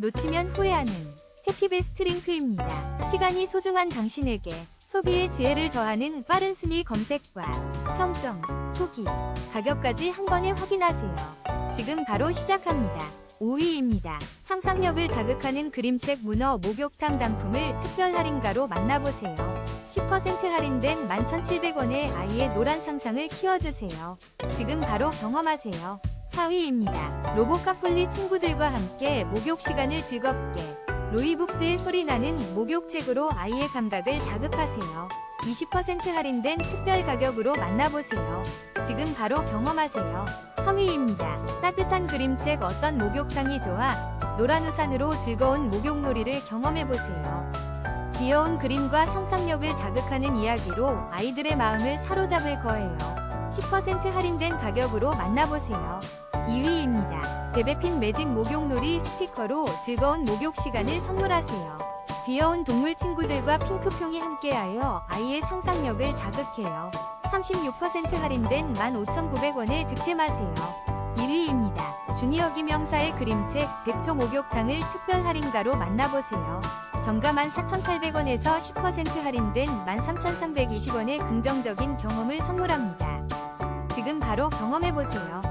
놓치면 후회하는 해피베스트 링크입니다. 시간이 소중한 당신에게 소비의 지혜를 더하는 빠른 순위 검색과 평점, 후기, 가격까지 한 번에 확인하세요. 지금 바로 시작합니다. 5위입니다. 상상력을 자극하는 그림책 문어 목욕탕 단품을 특별 할인가로 만나보세요. 10% 할인된 11,700원에 아이의 노란 상상을 키워주세요. 지금 바로 경험하세요. 4위입니다. 로보카폴리 친구들과 함께 목욕 시간을 즐겁게 로이북스의 소리나는 목욕책으로 아이의 감각을 자극하세요. 20% 할인된 특별 가격으로 만나보세요. 지금 바로 경험하세요. 3위입니다. 따뜻한 그림책 어떤 목욕탕이 좋아? 노란 우산으로 즐거운 목욕놀이를 경험해보세요. 귀여운 그림과 상상력을 자극하는 이야기로 아이들의 마음을 사로잡을 거예요. 10% 할인된 가격으로 만나보세요. 2위입니다. 베베핀 매직 목욕놀이 스티커로 즐거운 목욕 시간을 선물하세요. 귀여운 동물 친구들과 핑크퐁이 함께하여 아이의 상상력을 자극해요. 36% 할인된 15,900원에 득템하세요. 1위입니다. 주니어 김영사의 그림책 100초 목욕탕을 특별 할인가로 만나보세요. 정가 14,800원에서 10% 할인된 13,320원의 긍정적인 경험을 선물합니다. 지금 바로 경험해보세요.